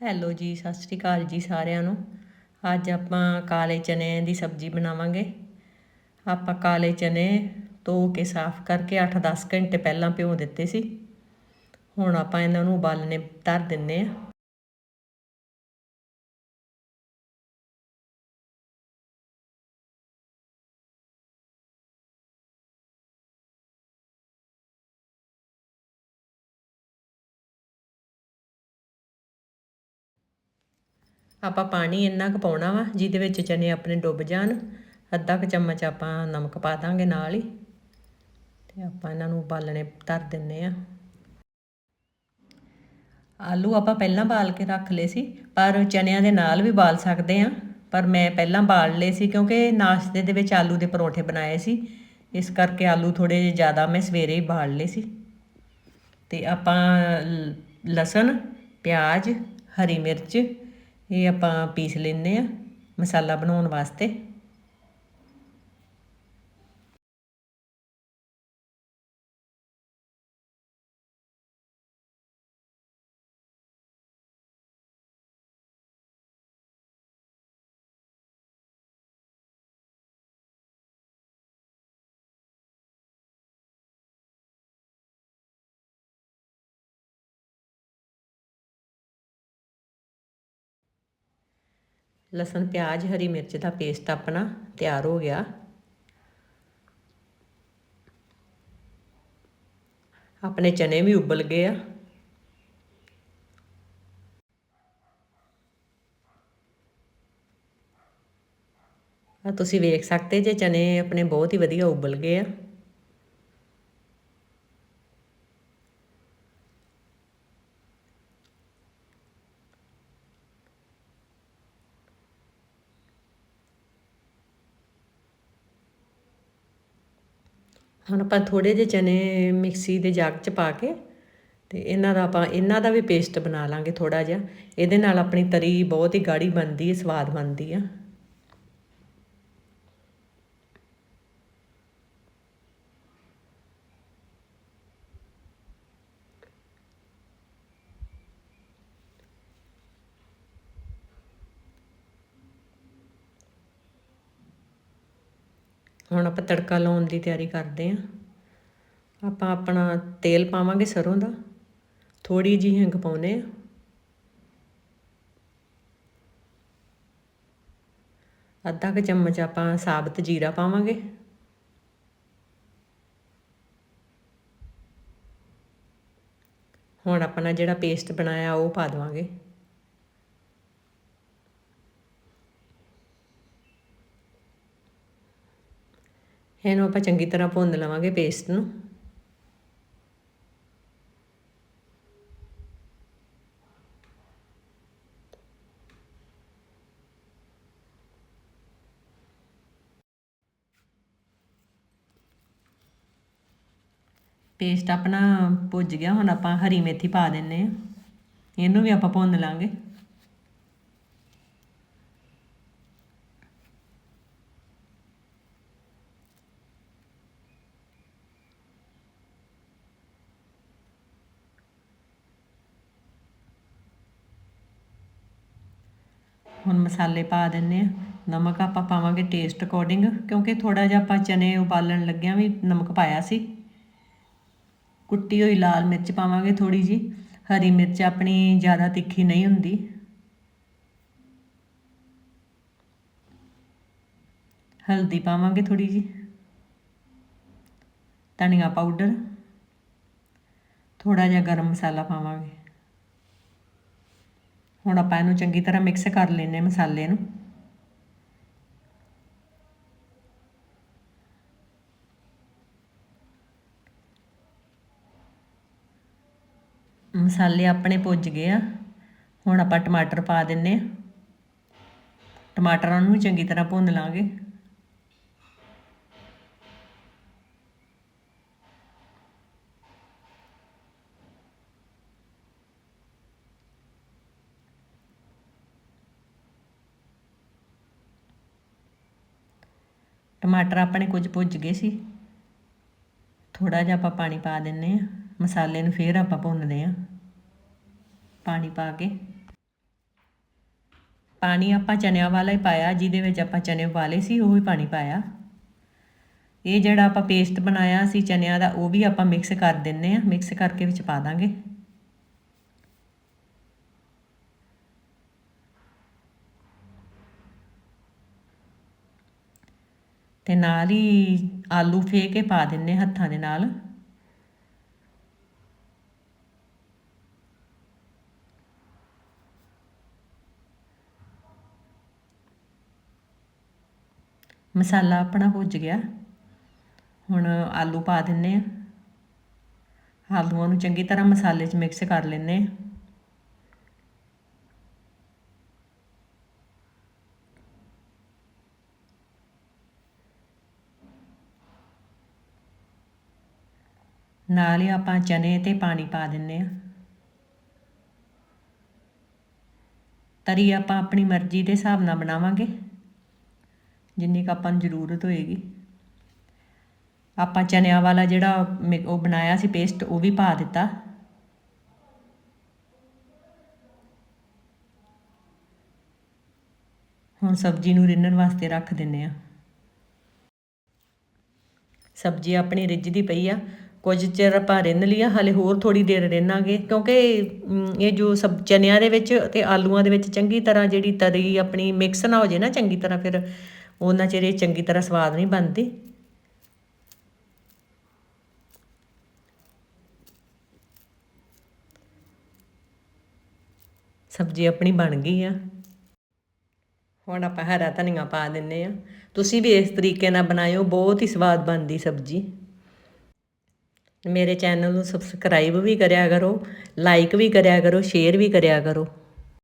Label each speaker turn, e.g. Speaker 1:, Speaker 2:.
Speaker 1: Hello ਜੀ, ਸਤਿ ਸ਼੍ਰੀ ਅਕਾਲ ਜੀ ਸਾਰਿਆਂ ਨੂੰ। ਅੱਜ ਆਪਾਂ ਕਾਲੇ ਚਨੇ ਦੀ ਸਬਜ਼ੀ ਬਣਾਵਾਂਗੇ। ਆਪਾਂ ਕਾਲੇ ਚਨੇ ਧੋ ਕੇ ਸਾਫ਼ ਕਰਕੇ 8-10 ਘੰਟੇ ਪਹਿਲਾਂ ਭਿਓ ਦਿੱਤੇ ਸੀ। ਹੁਣ ਆਪਾਂ ਇਹਨਾਂ ਨੂੰ ਉਬਾਲਣੇ, ਧਰ ਦਿੰਨੇ ਆ ਆਪਾਂ ਪਾਣੀ ਇੰਨਾ ਕੁ ਪਾਉਣਾ ਵਾ, ਜਿਹਦੇ ਵਿੱਚ ਚਨੇ ਆਪਣੇ ਡੁੱਬ ਜਾਣ, ਅੱਧਾ ਕੁ ਚਮਚ ਆਪਾਂ ਨਮਕ ਪਾ ਦਾਂਗੇ ਨਾਲ ਹੀ, ਤੇ ਆਪਾਂ ਇਹਨਾਂ ਨੂੰ ਉਬਾਲਣੇ ਧਰ ਦਿੰਨੇ ਆ। ਆਲੂ ਆਪਾਂ ਪਹਿਲਾਂ ਬਾਲ ਕੇ ਰੱਖ ਲਏ ਸੀ, ਪਰ ਚਨਿਆਂ ਦੇ ਨਾਲ ਵੀ ਬਾਲ ਸਕਦੇ ਆ, ਪਰ ਮੈਂ ਪਹਿਲਾਂ ਬਾਲ ਲਏ ਸੀ ਕਿਉਂਕਿ ਨਾਸ਼ਤੇ ਦੇ ਵਿੱਚ ਆਲੂ ਦੇ ਪਰੌਂਠੇ ਬਣਾਏ ਸੀ, ਇਸ ਕਰਕੇ ਆਲੂ ਥੋੜੇ ਜਿਹੇ ਜ਼ਿਆਦਾ ਮੈਂ ਸਵੇਰੇ ਹੀ ਬਾਲ ਲਏ ਸੀ। ਤੇ ਆਪਾਂ ਲਸਣ, ਪਿਆਜ਼, ਹਰੀ ਮਿਰਚ ਇਹ ਆਪਾਂ ਪੀਸ ਲੈਂਦੇ ਆ ਮਸਾਲਾ ਬਣਾਉਣ ਵਾਸਤੇ। ਲਸਣ, ਪਿਆਜ਼, ਹਰੀ ਮਿਰਚ ਦਾ ਪੇਸਟ ਆਪਣਾ ਤਿਆਰ ਹੋ ਗਿਆ। ਆਪਣੇ ਚਨੇ ਵੀ ਉਬਲ ਗਏ ਆ। ਆ ਤੁਸੀਂ ਵੇਖ ਸਕਦੇ ਜੇ ਚਨੇ ਆਪਣੇ ਬਹੁਤ ਹੀ ਵਧੀਆ ਉਬਲ ਗਏ ਆ। ਹੁਣ ਆਪਾਂ ਥੋੜੇ ਜਿਹੇ ਚਨੇ ਮਿਕਸੀ ਦੇ ਜੱਗ 'ਚ ਪਾ ਕੇ ਤੇ ਇਹਨਾਂ ਦਾ ਆਪਾਂ, ਇਹਨਾਂ ਦਾ ਵੀ ਪੇਸਟ ਬਣਾ ਲਾਂਗੇ ਥੋੜਾ ਜਿਹਾ। ਇਹਦੇ ਨਾਲ ਆਪਣੀ ਤਰੀ ਬਹੁਤ ਹੀ ਗਾੜੀ ਬਣਦੀ ਹੈ, ਸਵਾਦ ਬਣਦੀ ਆ। ਹੁਣ ਆਪਾਂ ਤੜਕਾ ਲਾਉਣ ਦੀ ਤਿਆਰੀ ਕਰਦੇ ਆਂ ਆਪਾਂ ਆਪਣਾ ਤੇਲ ਪਾਵਾਂਗੇ ਸਰੋਂ ਦਾ। ਥੋੜੀ ਜਿਹੀ ਹਿੰਗ ਪਾਉਨੇ ਆ ਅੱਧਾ ਕੁ ਚਮਚ ਆਪਾਂ ਸਾਬਤ ਜੀਰਾ ਪਾਵਾਂਗੇ। ਹੁਣ ਆਪਣਾ ਜਿਹੜਾ ਪੇਸਟ ਬਣਾਇਆ ਉਹ ਪਾ ਦਵਾਂਗੇ। ਇਹਨੂੰ ਆਪਾਂ ਚੰਗੀ ਤਰ੍ਹਾਂ ਭੁੰਨ ਲਵਾਂਗੇ ਪੇਸਟ ਨੂੰ। ਪੇਸਟ ਆਪਣਾ ਭੁੱਜ ਗਿਆ, ਹੁਣ ਆਪਾਂ ਹਰੀ ਮੇਥੀ ਪਾ ਦਿੰਨੇ ਆ ਇਹਨੂੰ ਵੀ ਆਪਾਂ ਭੁੰਨ ਲਾਂਗੇ। ਹੁਣ ਮਸਾਲੇ ਪਾ ਦਿੰਨੇ ਆ ਨਮਕ ਆਪਾਂ ਪਾਵਾਂਗੇ ਟੇਸਟ ਅਕੋਰਡਿੰਗ ਕਿਉਂਕਿ ਥੋੜਾ ਜਿਹਾ ਆਪਾਂ ਚਨੇ ਉਬਾਲਣ ਲੱਗਿਆਂ ਵੀ ਨਮਕ ਪਾਇਆ ਸੀ। ਕੁੱਟੀ ਹੋਈ ਲਾਲ ਮਿਰਚ ਪਾਵਾਂਗੇ ਥੋੜੀ ਜੀ ਹਰੀ ਮਿਰਚ ਆਪਣੀ ਜ਼ਿਆਦਾ ਤਿੱਖੀ ਨਹੀਂ ਹੁੰਦੀ। ਹਲਦੀ ਪਾਵਾਂਗੇ ਥੋੜੀ ਜੀ ਧਨੀਆ ਪਾਊਡਰ। ਥੋੜਾ ਜਿਹਾ ਗਰਮ ਮਸਾਲਾ ਪਾਵਾਂਗੇ। ਹੁਣ ਆਪਾਂ ਇਹਨੂੰ ਚੰਗੀ ਤਰ੍ਹਾਂ ਮਿਕਸ ਕਰ ਲੈਨੇ ਮਸਾਲੇ ਨੂੰ। ਮਸਾਲੇ ਆਪਣੇ ਪੁੱਜ ਗਏ ਆ। ਹੁਣ ਆਪਾਂ ਟਮਾਟਰ ਪਾ ਦਿੰਨੇ ਆ ਟਮਾਟਰਾਂ ਨੂੰ ਚੰਗੀ ਤਰ੍ਹਾਂ ਭੁੰਨ ਲਾਂਗੇ। ਟਮਾਟਰ ਆਪਣੇ ਕੁਝ ਭੁੱਜ ਗਏ ਸੀ। ਥੋੜਾ ਜਿਹਾ ਆਪਾਂ ਪਾਣੀ ਪਾ ਦਿੰਨੇ ਆ ਮਸਾਲੇ ਨੂੰ ਫੇਰ ਆਪਾਂ ਭੁੰਨਦੇ ਆ ਪਾਣੀ ਪਾ ਕੇ। ਪਾਣੀ ਆਪਾਂ ਚਨਿਆਂ ਵਾਲਾ ਹੀ ਪਾਇਆ, ਜਿਹਦੇ ਵਿੱਚ ਆਪਾਂ ਚਨੇ ਉਬਾਲੇ ਸੀ, ਉਹ ਹੀ ਪਾਣੀ ਪਾਇਆ। ਇਹ ਜਿਹੜਾ ਆਪਾਂ ਪੇਸਟ ਬਣਾਇਆ ਸੀ ਚਨਿਆਂ ਦਾ, ਉਹ ਵੀ ਆਪਾਂ ਮਿਕਸ ਕਰ ਦਿੰਨੇ ਆ ਮਿਕਸ ਕਰਕੇ ਵਿੱਚ ਪਾ ਦਾਂਗੇ। ਤੇ ਨਾਲ ਹੀ ਆਲੂ ਫੇ ਕੇ ਪਾ ਦਿੰਨੇ ਹੱਥਾਂ ਦੇ ਨਾਲ। ਮਸਾਲਾ ਆਪਣਾ ਭੁੱਜ ਗਿਆ। ਹੁਣ ਆਲੂ ਪਾ ਦਿੰਨੇ ਆ ਆਲੂਆਂ ਨੂੰ ਚੰਗੀ ਤਰ੍ਹਾਂ ਮਸਾਲੇ 'ਚ ਮਿਕਸ ਕਰ ਲੈਨੇ ਆ ਨਾਲ ਹੀ ਆਪਾਂ ਚਨੇ ਤੇ ਪਾਣੀ ਪਾ ਦਿੰਨੇ ਆ ਤਰੀ ਆਪਾਂ ਆਪਣੀ ਮਰਜ਼ੀ ਦੇ ਹਿਸਾਬ ਨਾਲ ਬਣਾਵਾਂਗੇ। ਜਿੰਨੀ ਕੁ ਆਪਾਂ ਨੂੰ ਜ਼ਰੂਰਤ ਹੋਏਗੀ। ਆਪਾਂ ਚਨਿਆਂ ਵਾਲਾ ਜਿਹੜਾ ਉਹ ਬਣਾਇਆ ਸੀ ਪੇਸਟ ਉਹ ਵੀ ਪਾ ਦਿੱਤਾ। ਹੁਣ ਸਬਜ਼ੀ ਨੂੰ ਰਿੰਨਣ ਵਾਸਤੇ ਰੱਖ ਦਿੰਨੇ ਆ ਸਬਜ਼ੀ ਆਪਣੀ ਰਿੱਝਦੀ ਪਈ ਆ। ਕੁਝ ਚਿਰ ਆਪਾਂ ਰਿੰਨ ਲਿਆ ਹਲੇ ਹੋਰ ਥੋੜੀ ਦੇਰ ਰਿੰਨਾਂਗੇ, ਕਿਉਂਕਿ ਇਹ ਜੋ ਸਬ ਚਨਿਆਂ ਦੇ ਵਿੱਚ ਤੇ ਆਲੂਆਂ ਦੇ ਵਿੱਚ ਚੰਗੀ ਤਰ੍ਹਾਂ ਜਿਹੜੀ ਤਰੀ ਆਪਣੀ ਮਿਕਸ ਨਾ ਹੋ ਜੇ ਨਾ ਚੰਗੀ ਤਰ੍ਹਾਂ, ਫਿਰ ਉਹਨਾਂ ਚਿਰ ਇਹ ਚੰਗੀ ਤਰ੍ਹਾਂ ਸਵਾਦ ਨਹੀਂ ਬਣਦੀ। ਸਬਜ਼ੀ ਆਪਣੀ ਬਣ ਗਈ ਆ। ਹੁਣ ਆਪਾਂ ਹਰਾ ਧਨੀਆ ਪਾ ਦਿੰਨੇ ਆ। ਤੁਸੀਂ ਵੀ ਇਸ ਤਰੀਕੇ ਨਾਲ ਬਣਾਇਓ, ਬਹੁਤ ਹੀ ਸਵਾਦ ਬਣਦੀ ਸਬਜ਼ੀ। ਮੇਰੇ ਚੈਨਲ ਨੂੰ ਸਬਸਕ੍ਰਾਈਬ ਵੀ ਕਰਿਆ ਕਰੋ ਲਾਈਕ ਵੀ ਕਰਿਆ ਕਰੋ ਸ਼ੇਅਰ ਵੀ ਕਰਿਆ ਕਰੋ।